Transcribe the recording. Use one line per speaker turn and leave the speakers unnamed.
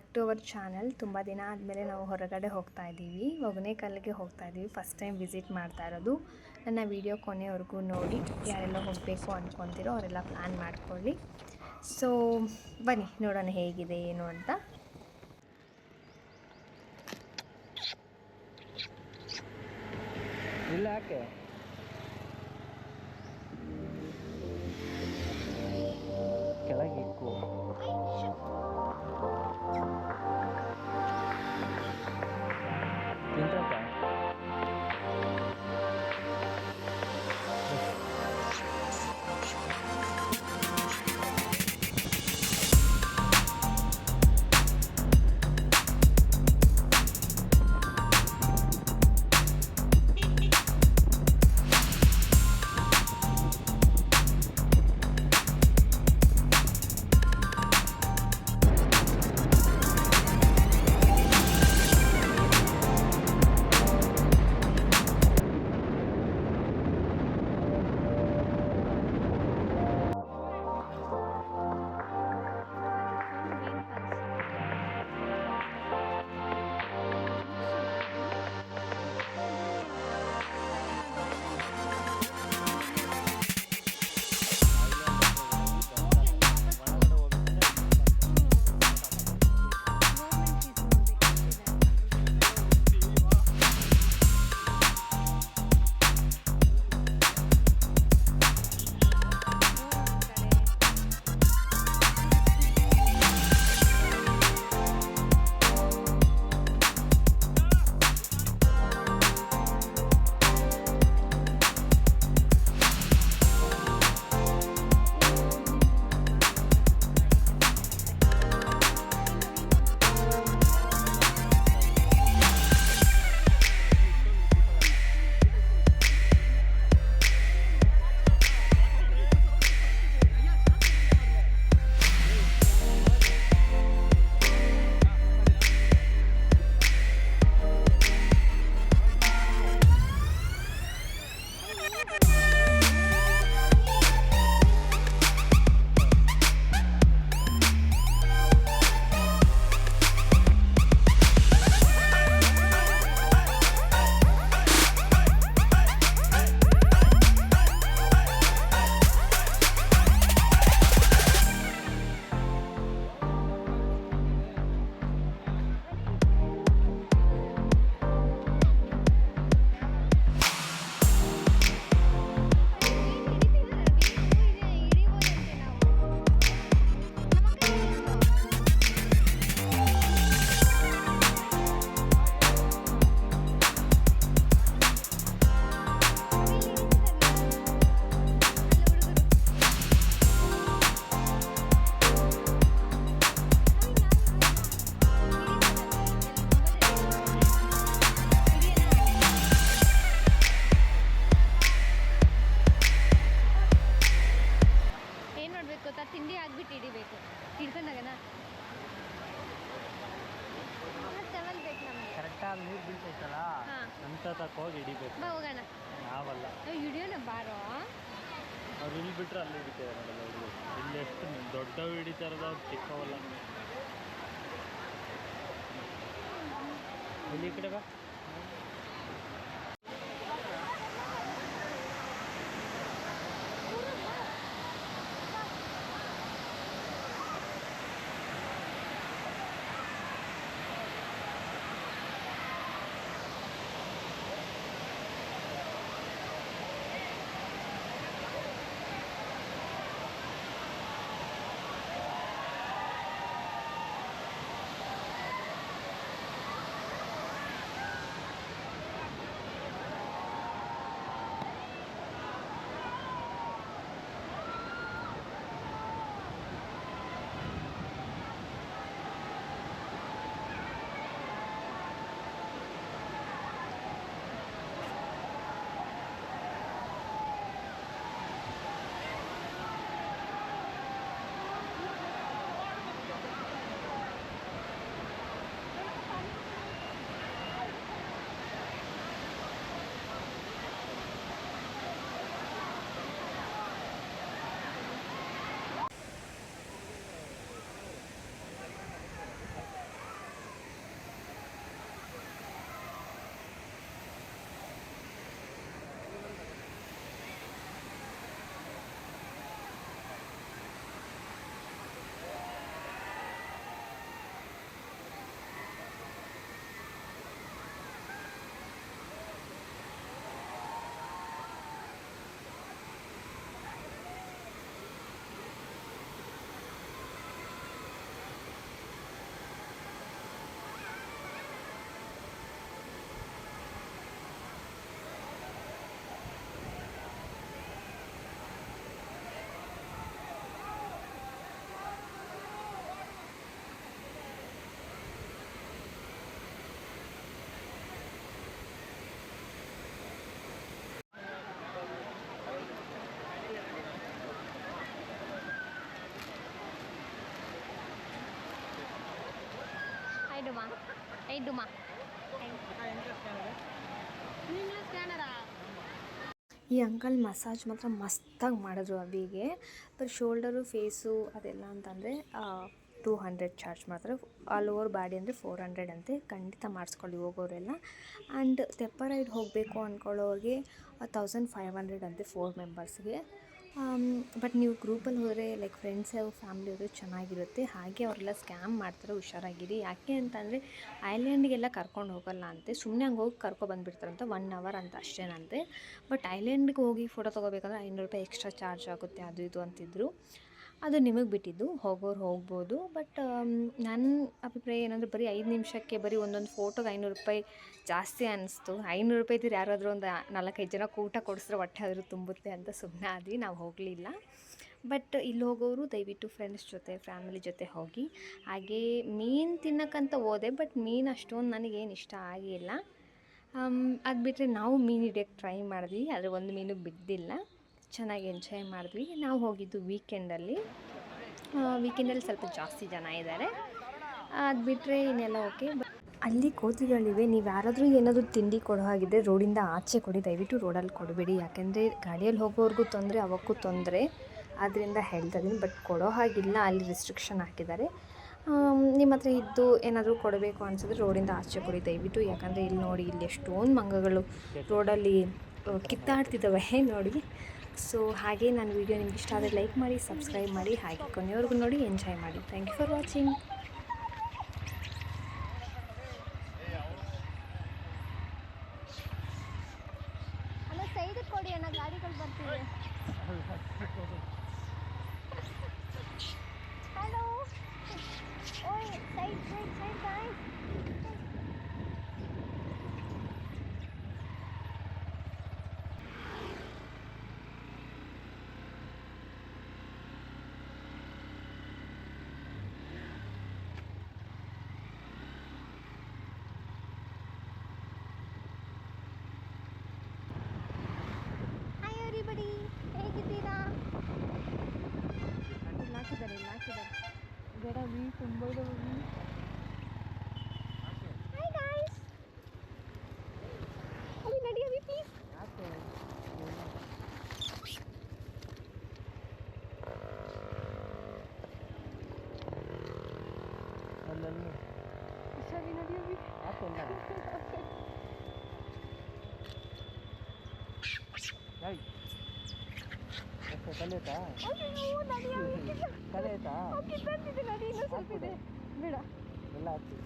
Back to our channel ತುಂಬ ದಿನ ಆದಮೇಲೆ ನಾವು ಹೊರಗಡೆ ಹೋಗ್ತಾ ಇದ್ದೀವಿ. ಒಗನೇಕಲ್ಲಿಗೆ ಹೋಗ್ತಾ ಇದ್ದೀವಿ. ಫಸ್ಟ್ ಟೈಮ್ ವಿಸಿಟ್ ಮಾಡ್ತಾ ಇರೋದು. ನನ್ನ ವಿಡಿಯೋ ಕೊನೆವರೆಗೂ ನೋಡಿ, ಯಾರೆಲ್ಲ ಹೋಗಬೇಕು ಅಂದ್ಕೊತಿರೋ ಅವರೆಲ್ಲ ಪ್ಲ್ಯಾನ್ ಮಾಡ್ಕೊಳ್ಳಿ. ಸೊ ಬನ್ನಿ, ನೋಡೋಣ ಹೇಗಿದೆ, ಏನು ಅಂತ.
ಇಲ್ಲ, ಯಾಕೆ?
ಮಾಡ್ಬೇಕು ಹಾಕ್ಬಿಟ್ಟು ಹಿಡಿಬೇಕು. ಹಿಡ್ಕೊಂಡಾಗನ? ಸೆವೆಲ್ ಬೇಕು ನಮಗೆ.
ಕರೆಕ್ಟಾಗಿ ನೀರು ಬೀಳ್ತೈತಲ್ಲ. ತಕ್ಕ ಹೋಗಿ ಹಿಡಿಬೇಕು.
ಬಾ ಹೋಗೋಣ.
ನಾವಲ್ಲ.
ನಾವು ಹಿಡಿಯೋಣ ಬಾರೋ?
ಅವ್ರು ಇಲ್ಲಿ ಬಿಟ್ರೆ ಅಲ್ಲಿ ನೋಡಲ್ಲ ಇಲ್ಲಿ ಎಷ್ಟು ದೊಡ್ಡವು ಹಿಡಿತಾರದ ಅವ್ರು ಚಿಕ್ಕವಲ್ಲ. ಇಲ್ಲಿ ಕಡೆ ಬಾ.
ಸ್ಕ್ಯಾನರಾ
ಈ ಅಂಕಲ್ ಮಸಾಜ್ ಮಾತ್ರ ಮಸ್ತಾಗಿ ಮಾಡಿದ್ರು ಅವಿಗೆ. ಬಟ್ ಶೋಲ್ಡರು ಫೇಸು ಅದೆಲ್ಲ ಅಂತಂದರೆ ಟೂ ಹಂಡ್ರೆಡ್ ಚಾರ್ಜ್ ಮಾತ್ರ. ಆಲ್ ಓವರ್ ಬಾಡಿ ಅಂದರೆ ಫೋರ್ ಹಂಡ್ರೆಡ್ ಅಂತೆ. ಖಂಡಿತ ಮಾಡಿಸ್ಕೊಳ್ಳಿ ಹೋಗೋರೆಲ್ಲ. ಆ್ಯಂಡ್ ತೆಪ್ಪರೈಡ್ ಹೋಗಬೇಕು ಅಂದ್ಕೊಳ್ಳೋರಿಗೆ ತೌಸಂಡ್ ಫೈವ್ ಹಂಡ್ರೆಡ್ ಅಂತೆ ಫೋರ್ ಮೆಂಬರ್ಸ್ಗೆ ಬಟ್ ನೀವು ಗ್ರೂಪಲ್ಲಿ ಹೋದರೆ ಲೈಕ್ ಫ್ರೆಂಡ್ಸ್ ಫ್ಯಾಮ್ಲಿ ಹೋದರೆ ಚೆನ್ನಾಗಿರುತ್ತೆ. ಹಾಗೆ ಅವರೆಲ್ಲ ಸ್ಕ್ಯಾಮ್ ಮಾಡ್ತಾರೆ, ಹುಷಾರಾಗಿರಿ. ಯಾಕೆ ಅಂತಂದರೆ ಐಲ್ಯಾಂಡಿಗೆಲ್ಲ ಕರ್ಕೊಂಡು ಹೋಗಲ್ಲ ಅಂತೆ. ಸುಮ್ಮನೆ ಹಂಗೆ ಹೋಗಿ ಕರ್ಕೊಬಂದ್ಬಿಡ್ತಾರಂತೆ ಒನ್ ಅವರ್ ಅಂತ ಅಷ್ಟೇನಂತೆ ಬಟ್ ಐಲ್ಯಾಂಡ್ಗೆ ಹೋಗಿ ಫೋಟೋ ತೊಗೋಬೇಕಂದ್ರೆ ಐನೂರು ರೂಪಾಯಿ ಎಕ್ಸ್ಟ್ರಾ ಚಾರ್ಜ್ ಆಗುತ್ತೆ, ಅದು ಇದು ಅಂತಿದ್ರು. ಅದು ನಿಮಗೆ ಬಿಟ್ಟಿದ್ದು, ಹೋಗೋರು ಹೋಗ್ಬೋದು. ಬಟ್ ನನ್ನ ಅಭಿಪ್ರಾಯ ಏನಂದರೆ ಬರೀ ಐದು ನಿಮಿಷಕ್ಕೆ ಬರೀ ಒಂದೊಂದು ಫೋಟೋಗೆ ಐನೂರು ರೂಪಾಯಿ ಜಾಸ್ತಿ ಅನ್ನಿಸ್ತು ಐನೂರು ರೂಪಾಯಿ ಇದ್ರೆ ಯಾರಾದರೂ ಒಂದು ನಾಲ್ಕೈದು ಜನಕ್ಕೆ ಊಟ ಕೊಡಿಸ್ರೆ ಹೊಟ್ಟೆ ಆದರೂ ತುಂಬುತ್ತೆ ಅಂತ ಸುಮ್ಮನೆ ಆದ್ವಿ, ನಾವು ಹೋಗಲಿಲ್ಲ. ಬಟ್ ಇಲ್ಲಿ ಹೋಗೋರು ದಯವಿಟ್ಟು ಫ್ರೆಂಡ್ಸ್ ಜೊತೆ ಫ್ಯಾಮಿಲಿ ಜೊತೆ ಹೋಗಿ. ಹಾಗೇ ಮೀನು ತಿನ್ನಕ್ಕಂತ ಹೋದೆ ಬಟ್ ಮೀನು ಅಷ್ಟೊಂದು ನನಗೇನು ಇಷ್ಟ ಆಗಿಲ್ಲ. ಅದು ಬಿಟ್ಟರೆ ನಾವು ಮೀನು ಹಿಡಿಯೋಕ್ಕೆ ಟ್ರೈ ಮಾಡಿದ್ವಿ, ಆದರೆ ಒಂದು ಮೀನು ಬಿದ್ದಿಲ್ಲ. ಚೆನ್ನಾಗಿ ಎಂಜಾಯ್ ಮಾಡಿದ್ವಿ. ನಾವು ಹೋಗಿದ್ದು ವೀಕೆಂಡಲ್ಲಿ. ವೀಕೆಂಡಲ್ಲಿ ಸ್ವಲ್ಪ ಜಾಸ್ತಿ ಜನ ಇದ್ದಾರೆ. ಅದು ಬಿಟ್ಟರೆ ಇನ್ನೆಲ್ಲ ಓಕೆ. ಅಲ್ಲಿ ಕೋತಿಗಳಿವೆ. ನೀವು ಯಾರಾದರೂ ಏನಾದರೂ ತಿಂಡಿ ಕೊಡೋ ಹಾಗಿದ್ರೆ ರೋಡಿಂದ ಆಚೆ ಕೊಡಿ. ದಯವಿಟ್ಟು ರೋಡಲ್ಲಿ ಕೊಡಬೇಡಿ. ಯಾಕೆಂದರೆ ಗಾಡಿಯಲ್ಲಿ ಹೋಗೋವರೆಗೂ ತೊಂದರೆ, ಅವಕ್ಕೂ ತೊಂದರೆ. ಆದ್ದರಿಂದ ಹೇಳ್ತಾ ಇದ್ದೀನಿ ಬಟ್ ಕೊಡೋ ಹಾಗಿಲ್ಲ. ಅಲ್ಲಿ ರಿಸ್ಟ್ರಿಕ್ಷನ್ ಹಾಕಿದ್ದಾರೆ. ನಿಮ್ಮ ಹತ್ರ ಇದ್ದು ಏನಾದರೂ ಕೊಡಬೇಕು ಅನಿಸಿದ್ರೆ ರೋಡಿಂದ ಆಚೆ ಕೊಡಿ. ದಯವಿಟ್ಟು ಯಾಕಂದರೆ ಇಲ್ಲಿ ನೋಡಿ, ಇಲ್ಲಿ ಎಷ್ಟೊಂದು ಮಂಗಗಳು ರೋಡಲ್ಲಿ ಕಿತ್ತಾಡ್ತಿದ್ದಾವೆ. ನೋಡಿ. ಸೊ ಹಾಗೆ ನನ್ನ ವೀಡಿಯೋ ನಿಮ್ಗೆ ಇಷ್ಟ ಆದರೆ ಲೈಕ್ ಮಾಡಿ, ಸಬ್ಸ್ಕ್ರೈಬ್ ಮಾಡಿ, ಹಾಗೆ ಕೊನೆಯವರೆಗೂ ನೋಡಿ, ಎಂಜಾಯ್ ಮಾಡಿ. ಥ್ಯಾಂಕ್ ಯು ಫಾರ್ ವಾಚಿಂಗ್
ಗಿಡವಿ ತುಂಬ ಇದಾವೆ ಹಾಯ್ ಗಾಯ್ಸ್ ಅಲ್ಲಿ ನಡಿಯವಿ ಪ್ಲೀಸ್
ಅಲ್ಲಲ್ಲಿ
ಹುಷಾರಿ ನಡಿಯವಿ
ಏಯ್ ಎಷ್ಟು ಕಲಿಯುತ್ತಾ
ಅಯ್ಯೋ ನಡಿಯವಿ
ಕಲಿಯುತ್ತಾ
ಓಕೆ ತಲೆ ನಡಿ ತಲೆ ಸ್ವಲ್ಪ ಇದೆ. ಬೇಡ.
ಎಲ್ಲ ಹಾಕ್ತೀವಿ